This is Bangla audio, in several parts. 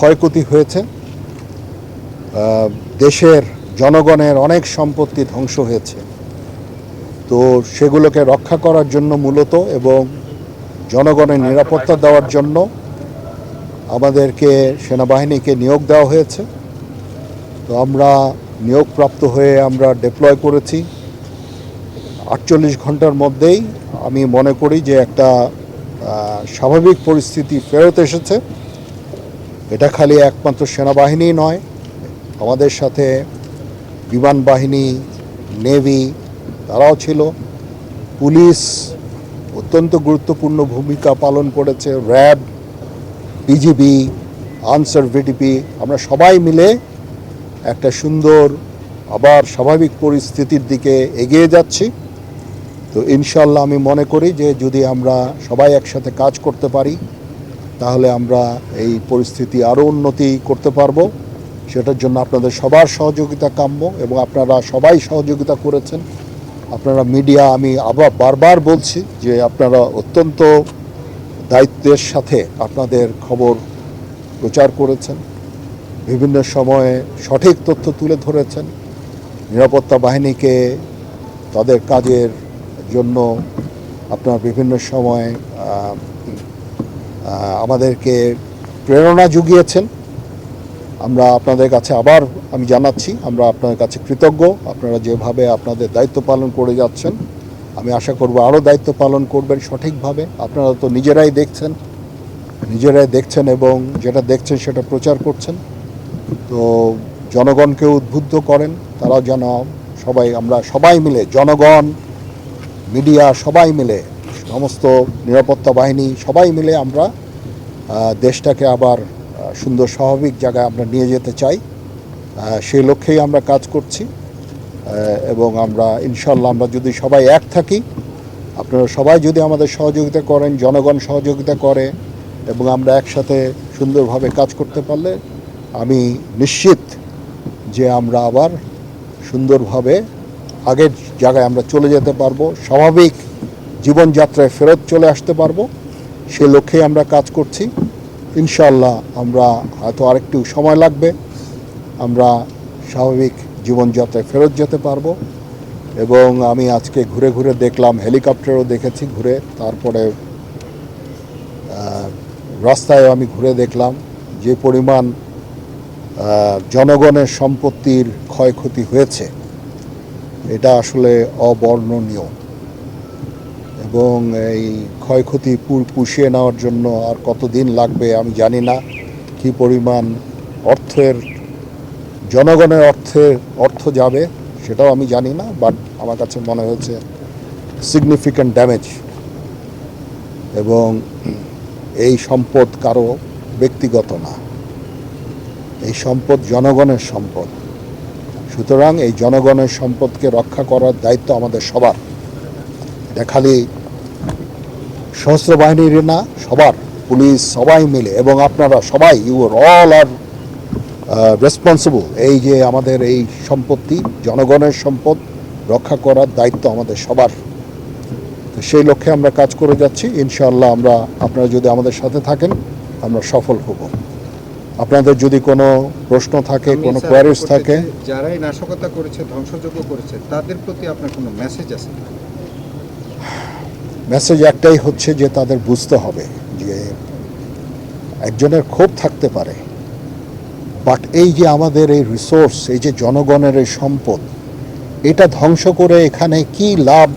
ক্ষয়ক্ষতি হয়েছে। দেশের জনগণের অনেক সম্পত্তি ধ্বংস হয়েছে। তো সেগুলোকে রক্ষা করার জন্য মূলত এবং জনগণের নিরাপত্তা দেওয়ার জন্য আমাদেরকে সেনাবাহিনীকে নিয়োগ দেওয়া হয়েছে। তো আমরা নিয়োগপ্রাপ্ত হয়ে আমরা ডিপ্লয় করেছি। আটচল্লিশ ঘণ্টার মধ্যেই আমি মনে করি যে একটা স্বাভাবিক পরিস্থিতি ফেরত এসেছে। এটা খালি একমাত্র সেনাবাহিনী নয়, আমাদের সাথে বিমান বাহিনী, নেভি, তারাও ছিল। পুলিশ অত্যন্ত গুরুত্বপূর্ণ ভূমিকা পালন করেছে। র্যাব বিজিবি আনসার ভিডিপি, আমরা সবাই মিলে একটা সুন্দর, আবার স্বাভাবিক পরিস্থিতির দিকে এগিয়ে যাচ্ছি। তো ইনশাল্লাহ আমি মনে করি যে যদি আমরা সবাই একসাথে কাজ করতে পারি তাহলে আমরা এই পরিস্থিতি আরও উন্নতি করতে পারব। সেটার জন্য আপনাদের সবার সহযোগিতা কাম্য এবং আপনারা সবাই সহযোগিতা করেছেন। আপনারা মিডিয়া, আমি আবার বারবার বলছি যে আপনারা অত্যন্ত দায়িত্বের সাথে আপনাদের খবর প্রচার করেছেন। বিভিন্ন সময়ে সঠিক তথ্য তুলে ধরেছেন। নিরাপত্তা বাহিনীকে তাদের কাজের জন্য আপনার বিভিন্ন সময় আমাদেরকে প্রেরণা জুগিয়েছেন। আমরা আপনাদের কাছে আবার আমি জানাচ্ছি, আমরা আপনাদের কাছে কৃতজ্ঞ। আপনারা যেভাবে আপনাদের দায়িত্ব পালন করে যাচ্ছেন, আমি আশা করব আরও দায়িত্ব পালন করবেন সঠিকভাবে। আপনারা তো নিজেরাই দেখছেন নিজেরাই দেখছেন এবং যেটা দেখছেন সেটা প্রচার করছেন। তো জনগণকে উদ্বুদ্ধ করেন, তারাও যেন সবাই, আমরা সবাই মিলে, জনগণ, মিডিয়া সবাই মিলে সমস্ত নিরাপত্তা বাহিনী সবাই মিলে আমরা দেশটাকে আবার সুন্দর স্বাভাবিক জায়গায় আমরা নিয়ে যেতে চাই। সেই লক্ষ্যেই আমরা কাজ করছি। এবং আমরা ইনশাল্লাহ আমরা যদি সবাই এক থাকি, আপনারা সবাই যদি আমাদের সহযোগিতা করেন, জনগণ সহযোগিতা করে, এবং আমরা একসাথে সুন্দরভাবে কাজ করতে পারলে, আমি নিশ্চিত যে আমরা আবার সুন্দরভাবে আগের জায়গায় আমরা চলে যেতে পারব। স্বাভাবিক জীবনযাত্রায় ফেরত চলে আসতে পারব। সে লক্ষ্যে আমরা কাজ করছি। ইনশাল্লাহ আমরা হয়তো আরেকটু সময় লাগবে। আমরা স্বাভাবিক জীবনযাত্রায় ফেরত যেতে পারব। এবং আমি আজকে ঘুরে ঘুরে দেখলাম, হেলিকপ্টারও দেখেছি ঘুরে। তারপরে রাস্তায় আমি ঘুরে দেখলাম যে পরিমাণ জনগণের সম্পত্তির ক্ষয়ক্ষতি হয়েছে। এটা আসলে অবর্ণনীয়। এবং এই ক্ষয়ক্ষতি পুষিয়ে নেওয়ার জন্য আর কতদিন লাগবে আমি জানি না। কি পরিমাণ অর্থের, জনগণের অর্থের অর্থ যাবে সেটাও আমি জানি না বাট আমার কাছে মনে হয়েছে সিগনিফিক্যান্ট ড্যামেজ এবং এই সম্পদ কারও ব্যক্তিগত না। এই সম্পদ জনগণের সম্পদ। সুতরাং এই জনগণের সম্পদকে রক্ষা করার দায়িত্ব আমাদের সবার। এটা খালি সশস্ত্র বাহিনীর না সবার পুলিশ সবাই মিলে এবং আপনারা সবাই you are all are responsible এই যে আমাদের এই সম্পত্তি জনগণের সম্পদ রক্ষা করার দায়িত্ব আমাদের সবার। তো সেই লক্ষ্যে আমরা কাজ করে যাচ্ছি। ইনশাআল্লাহ আমরা আপনারা যদি আমাদের সাথে থাকেন আমরা সফল হব। আপনাদের যদি কোনো প্রশ্ন থাকে কোনো কোয়ারিজ থাকে যারাই নাশকতা করেছে ধ্বংসযোগ্য করেছে তাদের প্রতি আপনার কোনো মেসেজ আছে মেসেজ একটাই হচ্ছে যে তাদের বুঝতে হবে যে একজনের ক্ষোভ থাকতে পারে। বাট এই যে আমাদের এই রিসোর্স, এই যে জনগণের এই সম্পদ, এটা ধ্বংস করে এখানে কি লাভ,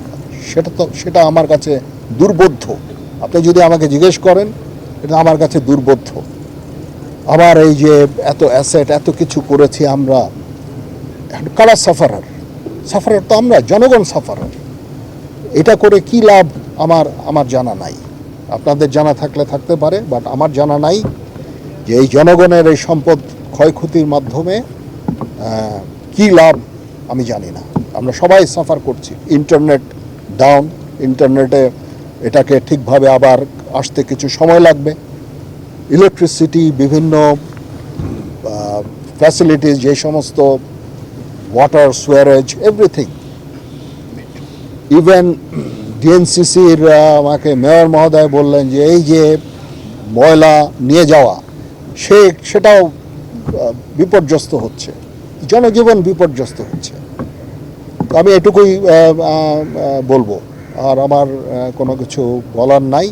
সেটা তো, সেটা আমার কাছে দুর্বোধ্য। আপনি যদি আমাকে জিজ্ঞেস করেন, এটা আমার কাছে দুর্বোধ্য। আমার এই যে এত অ্যাসেট, এত কিছু করেছি আমরা, কারা সাফারার? সাফারার তো আমরা, জনগণ সাফারার। এটা করে কি লাভ আমার আমার জানা নাই। আপনাদের জানা থাকলে থাকতে পারে বাট আমার জানা নাই যে এই জনগণের এই সম্পদ ক্ষয়ক্ষতির মাধ্যমে কি লাভ আমি জানি না। আমরা সবাই সাফার করছি। ইন্টারনেট ডাউন ইন্টারনেটে এটাকে ঠিকভাবে আবার আসতে কিছু সময় লাগবে। ইলেকট্রিসিটি বিভিন্ন ফ্যাসিলিটিস যে সমস্ত ওয়াটার সুয়ারেজ এভরিথিং ইভেন ডিএনসিসির আমাকে মেয়র মহোদয় বললেন যে, এই যে ময়লা নিয়ে যাওয়া, সে, সেটাও বিপর্যস্ত হচ্ছে। জনজীবন বিপর্যস্ত হচ্ছে। আমি এটুকুই বলব। আর আমার কোনো কিছু বলার নাই।